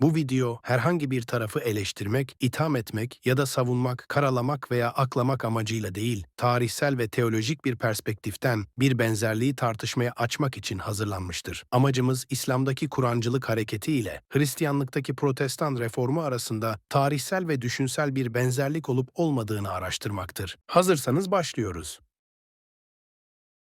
Bu video herhangi bir tarafı eleştirmek, itham etmek ya da savunmak, karalamak veya aklamak amacıyla değil, tarihsel ve teolojik bir perspektiften bir benzerliği tartışmaya açmak için hazırlanmıştır. Amacımız İslam'daki Kur'ancılık hareketi ile Hristiyanlıktaki Protestan reformu arasında tarihsel ve düşünsel bir benzerlik olup olmadığını araştırmaktır. Hazırsanız başlıyoruz.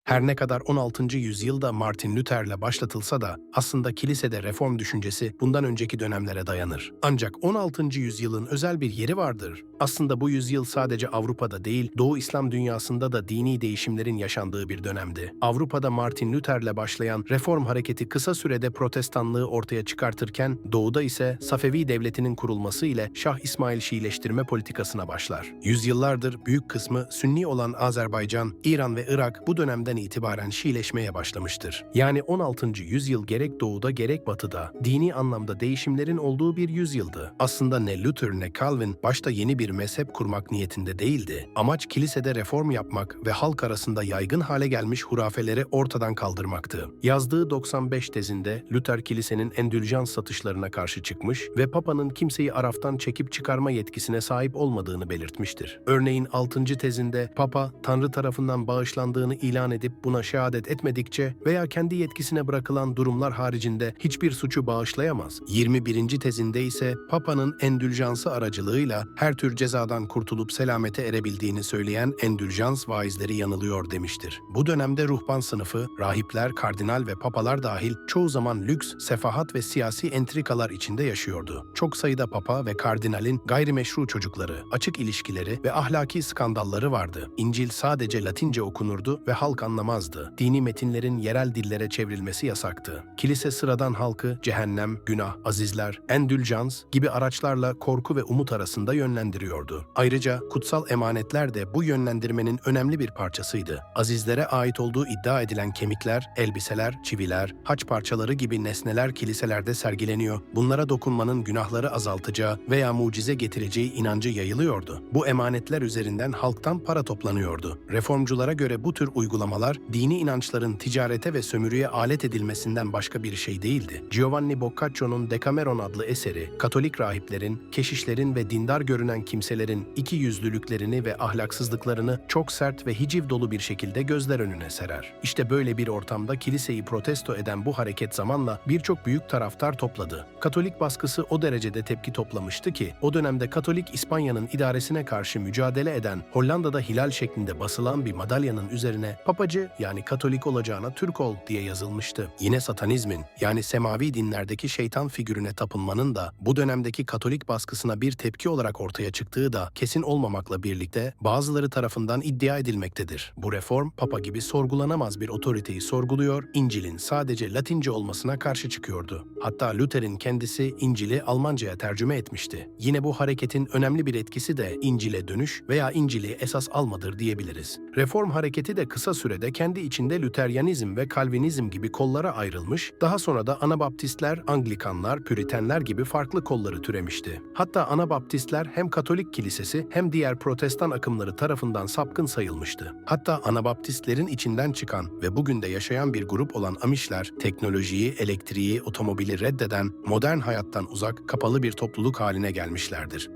Her ne kadar 16. yüzyılda Martin Luther'le başlatılsa da aslında kilisede reform düşüncesi bundan önceki dönemlere dayanır. Ancak 16. yüzyılın özel bir yeri vardır. Aslında bu yüzyıl sadece Avrupa'da değil, Doğu İslam dünyasında da dini değişimlerin yaşandığı bir dönemdi. Avrupa'da Martin Luther'le başlayan reform hareketi kısa sürede protestanlığı ortaya çıkartırken, Doğu'da ise Safevi devletinin kurulması ile Şah İsmail Şiileştirme politikasına başlar. Yüzyıllardır büyük kısmı Sünni olan Azerbaycan, İran ve Irak bu dönemden itibaren Şiileşmeye başlamıştır. Yani 16. yüzyıl gerek doğuda gerek batıda dini anlamda değişimlerin olduğu bir yüzyıldı. Aslında ne Luther ne Calvin başta yeni bir mezhep kurmak niyetinde değildi. Amaç kilisede reform yapmak ve halk arasında yaygın hale gelmiş hurafeleri ortadan kaldırmaktı. Yazdığı 95 tezinde Luther kilisenin endüljans satışlarına karşı çıkmış ve Papa'nın kimseyi araftan çekip çıkarma yetkisine sahip olmadığını belirtmiştir. Örneğin 6. tezinde Papa Tanrı tarafından bağışlandığını ilan edip buna şehadet etmedikçe veya kendi yetkisine bırakılan durumlar haricinde hiçbir suçu bağışlayamaz. 21. tezinde ise Papa'nın endüljansı aracılığıyla her tür cezadan kurtulup selamete erebildiğini söyleyen endüljans vaizleri yanılıyor demiştir. Bu dönemde ruhban sınıfı, rahipler, kardinal ve papalar dahil çoğu zaman lüks, sefahat ve siyasi entrikalar içinde yaşıyordu. Çok sayıda papa ve kardinalin gayrimeşru çocukları, açık ilişkileri ve ahlaki skandalları vardı. İncil sadece Latince okunurdu ve halk anlamazdı. Dini metinlerin yerel dillere çevrilmesi yasaktı. Kilise sıradan halkı cehennem, günah, azizler, endüljans gibi araçlarla korku ve umut arasında yönlendiriyordu. Ayrıca kutsal emanetler de bu yönlendirmenin önemli bir parçasıydı. Azizlere ait olduğu iddia edilen kemikler, elbiseler, çiviler, haç parçaları gibi nesneler kiliselerde sergileniyor. Bunlara dokunmanın günahları azaltacağı veya mucize getireceği inancı yayılıyordu. Bu emanetler üzerinden halktan para toplanıyordu. Reformculara göre bu tür uygulamalar dini inançların ticarete ve sömürüye alet edilmesinden başka bir şey değildi. Giovanni Boccaccio'nun Decameron adlı eseri, Katolik rahiplerin, keşişlerin ve dindar görünen kimselerin iki yüzlülüklerini ve ahlaksızlıklarını çok sert ve hiciv dolu bir şekilde gözler önüne serer. İşte böyle bir ortamda kiliseyi protesto eden bu hareket zamanla birçok büyük taraftar topladı. Katolik baskısı o derecede tepki toplamıştı ki, o dönemde Katolik İspanya'nın idaresine karşı mücadele eden Hollanda'da hilal şeklinde basılan bir madalyanın üzerine papacı yani Katolik olacağına Türk ol diye yazılmıştı. Yine satanizmin yani semavi dinlerdeki şeytan figürüne tapınmanın da bu dönemdeki Katolik baskısına bir tepki olarak ortaya çıktığı da kesin olmamakla birlikte bazıları tarafından iddia edilmektedir. Bu reform papa gibi sorgulanamaz bir otoriteyi sorguluyor, İncil'in sadece Latince olmasına karşı çıkıyordu. Hatta Luther'in kendisi İncil'i Almanca'ya tercüme etmişti. Yine bu hareketin önemli bir etkisi de İncil'e dönüş veya İncil'i esas almadır diyebiliriz. Reform hareketi de kısa sürede kendi içinde Lüteryanizm ve Kalvinizm gibi kollara ayrılmış, daha sonra da Anabaptistler, Anglikanlar, Püritenler gibi farklı kolları türemişti. Hatta Anabaptistler hem Katolik kilisesi hem diğer protestan akımları tarafından sapkın sayılmıştı. Hatta Anabaptistlerin içinden çıkan ve bugün de yaşayan bir grup olan Amişler, teknolojiyi, elektriği, otomobili reddeden, modern hayattan uzak, kapalı bir topluluk haline gelmişlerdir.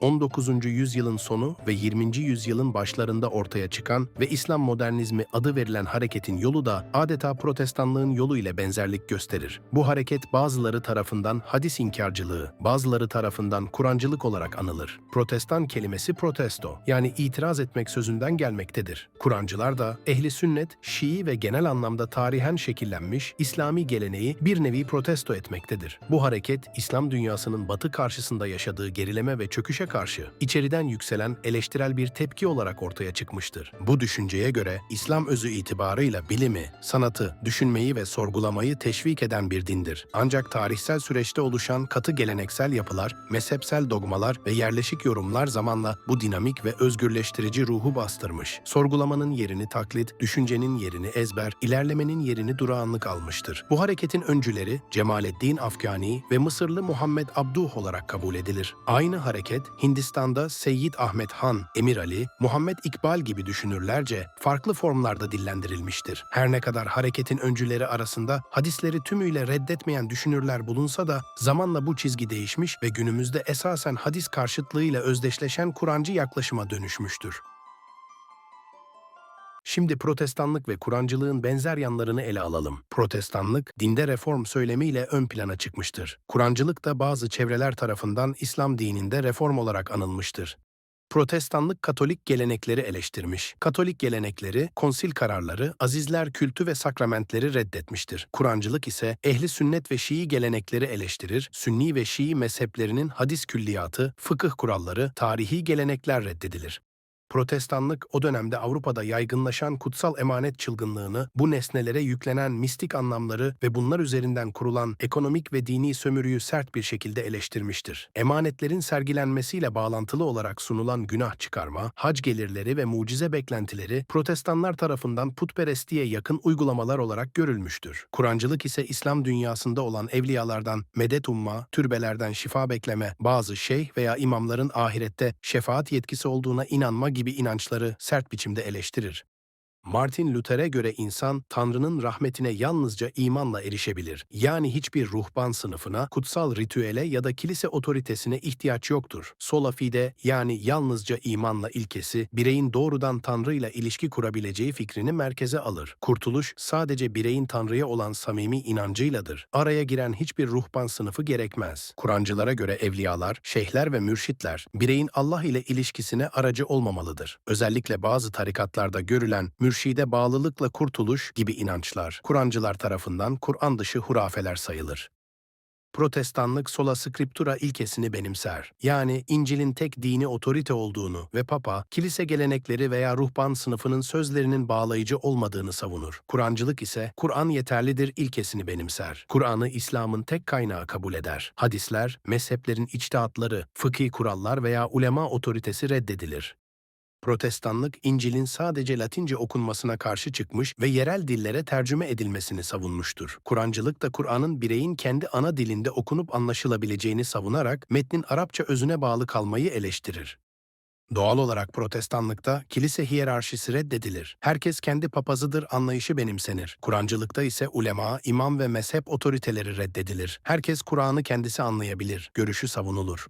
19. yüzyılın sonu ve 20. yüzyılın başlarında ortaya çıkan ve İslam modernizmi adı verilen hareketin yolu da adeta protestanlığın yolu ile benzerlik gösterir. Bu hareket bazıları tarafından hadis inkarcılığı, bazıları tarafından Kur'ancılık olarak anılır. Protestan kelimesi protesto yani itiraz etmek sözünden gelmektedir. Kur'ancılar da ehli sünnet, Şii ve genel anlamda tarihen şekillenmiş İslami geleneği bir nevi protesto etmektedir. Bu hareket İslam dünyasının batı karşısında yaşadığı gerileme ve çöküşe karşı içeriden yükselen eleştirel bir tepki olarak ortaya çıkmıştır. Bu düşünceye göre İslam özü itibarıyla bilimi, sanatı, düşünmeyi ve sorgulamayı teşvik eden bir dindir. Ancak tarihsel süreçte oluşan katı geleneksel yapılar, mezhepsel dogmalar ve yerleşik yorumlar zamanla bu dinamik ve özgürleştirici ruhu bastırmış. Sorgulamanın yerini taklit, düşüncenin yerini ezber, ilerlemenin yerini durağanlık almıştır. Bu hareketin öncüleri Cemaleddin Afgani ve Mısırlı Muhammed Abduh olarak kabul edilir. Aynı hareket Hindistan'da Seyyid Ahmet Han, Emir Ali, Muhammed İkbal gibi düşünürlerce farklı formlarda dillendirilmiştir. Her ne kadar hareketin öncüleri arasında hadisleri tümüyle reddetmeyen düşünürler bulunsa da zamanla bu çizgi değişmiş ve günümüzde esasen hadis karşıtlığıyla özdeşleşen Kur'ancı yaklaşıma dönüşmüştür. Şimdi protestanlık ve Kur'ancılığın benzer yanlarını ele alalım. Protestanlık, dinde reform söylemiyle ön plana çıkmıştır. Kur'ancılık da bazı çevreler tarafından İslam dininde reform olarak anılmıştır. Protestanlık Katolik gelenekleri eleştirmiş. Katolik gelenekleri, konsil kararları, azizler kültü ve sakramentleri reddetmiştir. Kur'ancılık ise ehli sünnet ve Şii gelenekleri eleştirir, Sünni ve Şii mezheplerinin hadis külliyatı, fıkıh kuralları, tarihi gelenekler reddedilir. Protestanlık o dönemde Avrupa'da yaygınlaşan kutsal emanet çılgınlığını, bu nesnelere yüklenen mistik anlamları ve bunlar üzerinden kurulan ekonomik ve dini sömürüyü sert bir şekilde eleştirmiştir. Emanetlerin sergilenmesiyle bağlantılı olarak sunulan günah çıkarma, hac gelirleri ve mucize beklentileri Protestanlar tarafından putperestliğe yakın uygulamalar olarak görülmüştür. Kur'ancılık ise İslam dünyasında olan evliyalardan medet umma, türbelerden şifa bekleme, bazı şeyh veya imamların ahirette şefaat yetkisi olduğuna inanma gibi inançları sert biçimde eleştirir. Martin Luther'e göre insan Tanrı'nın rahmetine yalnızca imanla erişebilir. Yani hiçbir ruhban sınıfına, kutsal ritüele ya da kilise otoritesine ihtiyaç yoktur. Sola fide yani yalnızca imanla ilkesi bireyin doğrudan Tanrı ile ilişki kurabileceği fikrini merkeze alır. Kurtuluş sadece bireyin Tanrı'ya olan samimi inancıyladır. Araya giren hiçbir ruhban sınıfı gerekmez. Kur'ancılara göre evliyalar, şeyhler ve mürşitler bireyin Allah ile ilişkisine aracı olmamalıdır. Özellikle bazı tarikatlarda görülen mürşide bağlılıkla kurtuluş gibi inançlar, Kur'ancılar tarafından Kur'an dışı hurafeler sayılır. Protestanlık sola scriptura ilkesini benimser. Yani İncil'in tek dini otorite olduğunu ve Papa, kilise gelenekleri veya ruhban sınıfının sözlerinin bağlayıcı olmadığını savunur. Kur'ancılık ise Kur'an yeterlidir ilkesini benimser. Kur'an'ı İslam'ın tek kaynağı kabul eder. Hadisler, mezheplerin içtihatları, fıkhi kurallar veya ulema otoritesi reddedilir. Protestanlık, İncil'in sadece Latince okunmasına karşı çıkmış ve yerel dillere tercüme edilmesini savunmuştur. Kur'ancılık da Kur'an'ın bireyin kendi ana dilinde okunup anlaşılabileceğini savunarak metnin Arapça özüne bağlı kalmayı eleştirir. Doğal olarak protestanlıkta kilise hiyerarşisi reddedilir. Herkes kendi papazıdır anlayışı benimsenir. Kur'ancılıkta ise ulema, imam ve mezhep otoriteleri reddedilir. Herkes Kur'an'ı kendisi anlayabilir, görüşü savunulur.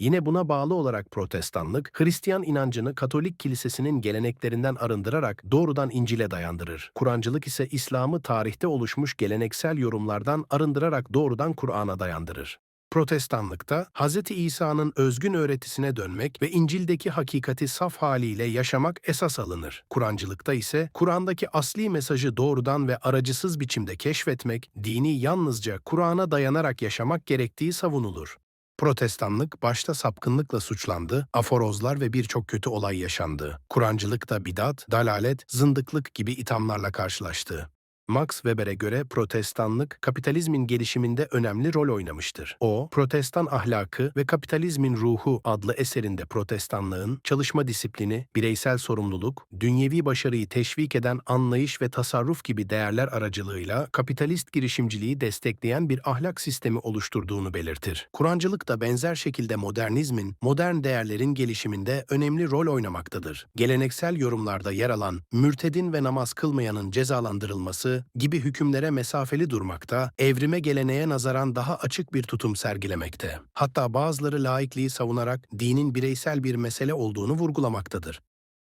Yine buna bağlı olarak protestanlık, Hristiyan inancını Katolik kilisesinin geleneklerinden arındırarak doğrudan İncil'e dayandırır. Kur'ancılık ise İslam'ı tarihte oluşmuş geleneksel yorumlardan arındırarak doğrudan Kur'an'a dayandırır. Protestanlıkta Hz. İsa'nın özgün öğretisine dönmek ve İncil'deki hakikati saf haliyle yaşamak esas alınır. Kur'ancılıkta ise Kur'an'daki asli mesajı doğrudan ve aracısız biçimde keşfetmek, dini yalnızca Kur'an'a dayanarak yaşamak gerektiği savunulur. Protestanlık başta sapkınlıkla suçlandı, aforozlar ve birçok kötü olay yaşandı. Kur'ancılık da bidat, dalalet, zındıklık gibi ithamlarla karşılaştı. Max Weber'e göre protestanlık kapitalizmin gelişiminde önemli rol oynamıştır. O, Protestan Ahlakı ve Kapitalizmin Ruhu adlı eserinde protestanlığın çalışma disiplini, bireysel sorumluluk, dünyevi başarıyı teşvik eden anlayış ve tasarruf gibi değerler aracılığıyla kapitalist girişimciliği destekleyen bir ahlak sistemi oluşturduğunu belirtir. Kur'ancılık da benzer şekilde modernizmin, modern değerlerin gelişiminde önemli rol oynamaktadır. Geleneksel yorumlarda yer alan mürtedin ve namaz kılmayanın cezalandırılması gibi hükümlere mesafeli durmakta, evrime geleneğe nazaran daha açık bir tutum sergilemekte. Hatta bazıları laikliği savunarak dinin bireysel bir mesele olduğunu vurgulamaktadır.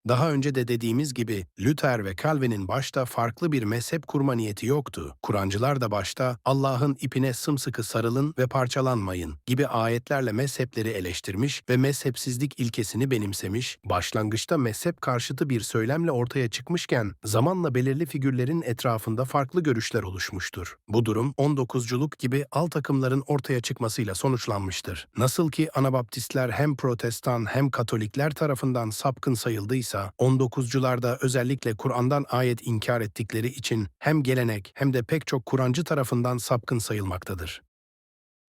Daha önce de dediğimiz gibi Luther ve Calvin'in başta farklı bir mezhep kurma niyeti yoktu. Kur'ancılar da başta Allah'ın ipine sımsıkı sarılın ve parçalanmayın gibi ayetlerle mezhepleri eleştirmiş ve mezhepsizlik ilkesini benimsemiş, başlangıçta mezhep karşıtı bir söylemle ortaya çıkmışken zamanla belirli figürlerin etrafında farklı görüşler oluşmuştur. Bu durum 19'culuk gibi alt akımların ortaya çıkmasıyla sonuçlanmıştır. Nasıl ki Anabaptistler hem Protestan hem Katolikler tarafından sapkın sayıldıysa, 19'cularda özellikle Kur'an'dan ayet inkar ettikleri için hem gelenek hem de pek çok Kur'ancı tarafından sapkın sayılmaktadır.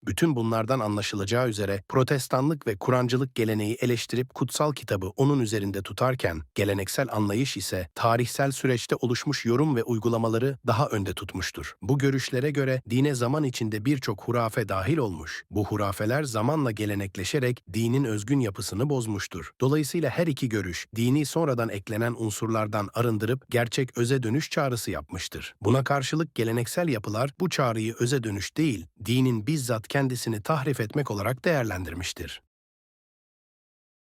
Bütün bunlardan anlaşılacağı üzere protestanlık ve Kur'ancılık geleneği eleştirip kutsal kitabı onun üzerinde tutarken, geleneksel anlayış ise tarihsel süreçte oluşmuş yorum ve uygulamaları daha önde tutmuştur. Bu görüşlere göre dine zaman içinde birçok hurafe dahil olmuş. Bu hurafeler zamanla gelenekleşerek dinin özgün yapısını bozmuştur. Dolayısıyla her iki görüş, dini sonradan eklenen unsurlardan arındırıp gerçek öze dönüş çağrısı yapmıştır. Buna karşılık geleneksel yapılar bu çağrıyı öze dönüş değil, dinin bizzat kendisini tahrif etmek olarak değerlendirmiştir.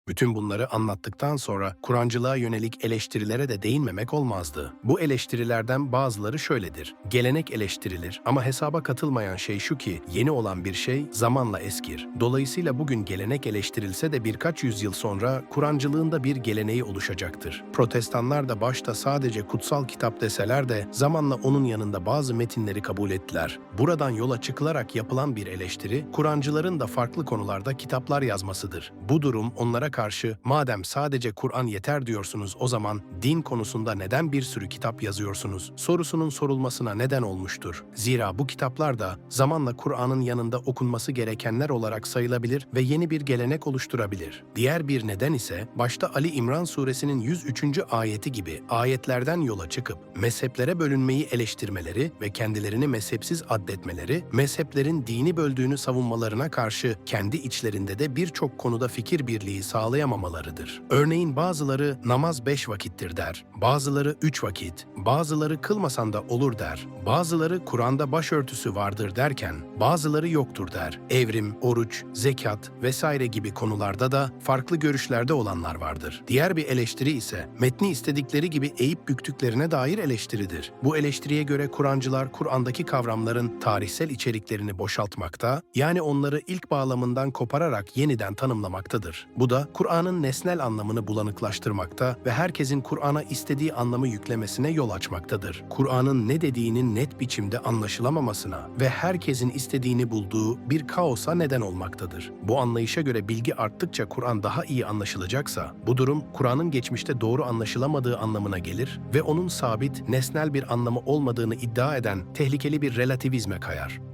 Bütün bunları anlattıktan sonra Kur'ancılığa yönelik eleştirilere de değinmemek olmazdı. Bu eleştirilerden bazıları şöyledir. Gelenek eleştirilir ama hesaba katılmayan şey şu ki yeni olan bir şey zamanla eskir. Dolayısıyla bugün gelenek eleştirilse de birkaç yüzyıl sonra Kur'ancılığında bir geleneği oluşacaktır. Protestanlar da başta sadece kutsal kitap deseler de zamanla onun yanında bazı metinleri kabul ettiler. Buradan yola çıkılarak yapılan bir eleştiri, Kur'ancıların da farklı konularda kitaplar yazmasıdır. Bu durum onlara karşı madem sadece Kur'an yeter diyorsunuz o zaman din konusunda neden bir sürü kitap yazıyorsunuz sorusunun sorulmasına neden olmuştur. Zira bu kitaplar da zamanla Kur'an'ın yanında okunması gerekenler olarak sayılabilir ve yeni bir gelenek oluşturabilir. Diğer bir neden ise başta Ali İmran suresinin 103. ayeti gibi ayetlerden yola çıkıp mezheplere bölünmeyi eleştirmeleri ve kendilerini mezhepsiz addetmeleri, mezheplerin dini böldüğünü savunmalarına karşı kendi içlerinde de birçok konuda fikir birliği sağlayamamalarıdır. Örneğin bazıları namaz beş vakittir der, bazıları üç vakit, bazıları kılmasan da olur der, bazıları Kur'an'da başörtüsü vardır derken bazıları yoktur der. Evrim, oruç, zekat vesaire gibi konularda da farklı görüşlerde olanlar vardır. Diğer bir eleştiri ise metni istedikleri gibi eğip büktüklerine dair eleştiridir. Bu eleştiriye göre Kur'ancılar Kur'an'daki kavramların tarihsel içeriklerini boşaltmakta, yani onları ilk bağlamından kopararak yeniden tanımlamaktadır. Bu da Kur'an'ın nesnel anlamını bulanıklaştırmakta ve herkesin Kur'an'a istediği anlamı yüklemesine yol açmaktadır. Kur'an'ın ne dediğinin net biçimde anlaşılamamasına ve herkesin istediğini bulduğu bir kaosa neden olmaktadır. Bu anlayışa göre bilgi arttıkça Kur'an daha iyi anlaşılacaksa, bu durum Kur'an'ın geçmişte doğru anlaşılamadığı anlamına gelir ve onun sabit, nesnel bir anlamı olmadığını iddia eden tehlikeli bir relativizme kayar.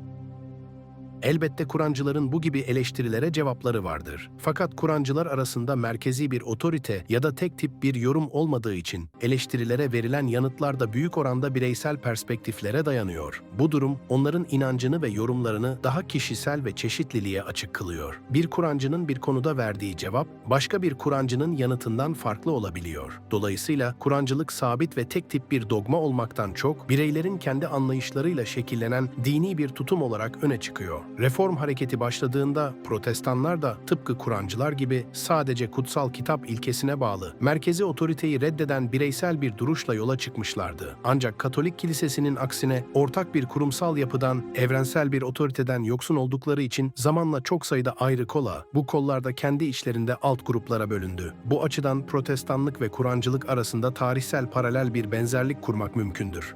Elbette Kur'ancıların bu gibi eleştirilere cevapları vardır. Fakat Kur'ancılar arasında merkezi bir otorite ya da tek tip bir yorum olmadığı için eleştirilere verilen yanıtlar da büyük oranda bireysel perspektiflere dayanıyor. Bu durum onların inancını ve yorumlarını daha kişisel ve çeşitliliğe açık kılıyor. Bir Kur'ancının bir konuda verdiği cevap başka bir Kur'ancının yanıtından farklı olabiliyor. Dolayısıyla Kur'ancılık sabit ve tek tip bir dogma olmaktan çok bireylerin kendi anlayışlarıyla şekillenen dini bir tutum olarak öne çıkıyor. Reform hareketi başladığında protestanlar da tıpkı Kur'ancılar gibi sadece kutsal kitap ilkesine bağlı, merkezi otoriteyi reddeden bireysel bir duruşla yola çıkmışlardı. Ancak Katolik kilisesinin aksine ortak bir kurumsal yapıdan, evrensel bir otoriteden yoksun oldukları için zamanla çok sayıda ayrı kola, bu kollarda kendi içlerinde alt gruplara bölündü. Bu açıdan protestanlık ve Kur'ancılık arasında tarihsel paralel bir benzerlik kurmak mümkündür.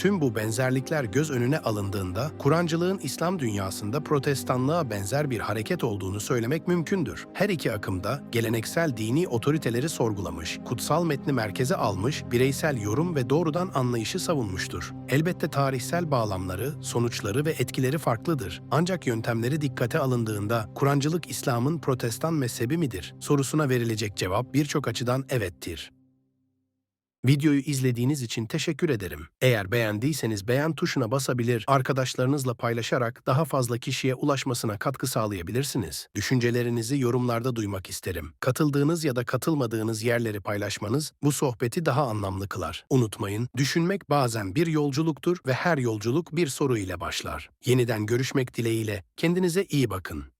Tüm bu benzerlikler göz önüne alındığında Kur'ancılığın İslam dünyasında protestanlığa benzer bir hareket olduğunu söylemek mümkündür. Her iki akımda geleneksel dini otoriteleri sorgulamış, kutsal metni merkeze almış, bireysel yorum ve doğrudan anlayışı savunmuştur. Elbette tarihsel bağlamları, sonuçları ve etkileri farklıdır. Ancak yöntemleri dikkate alındığında Kur'ancılık İslam'ın protestan mezhebi midir? sorusuna verilecek cevap birçok açıdan evettir. Videoyu izlediğiniz için teşekkür ederim. Eğer beğendiyseniz beğen tuşuna basabilir, arkadaşlarınızla paylaşarak daha fazla kişiye ulaşmasına katkı sağlayabilirsiniz. Düşüncelerinizi yorumlarda duymak isterim. Katıldığınız ya da katılmadığınız yerleri paylaşmanız bu sohbeti daha anlamlı kılar. Unutmayın, düşünmek bazen bir yolculuktur ve her yolculuk bir soru ile başlar. Yeniden görüşmek dileğiyle kendinize iyi bakın.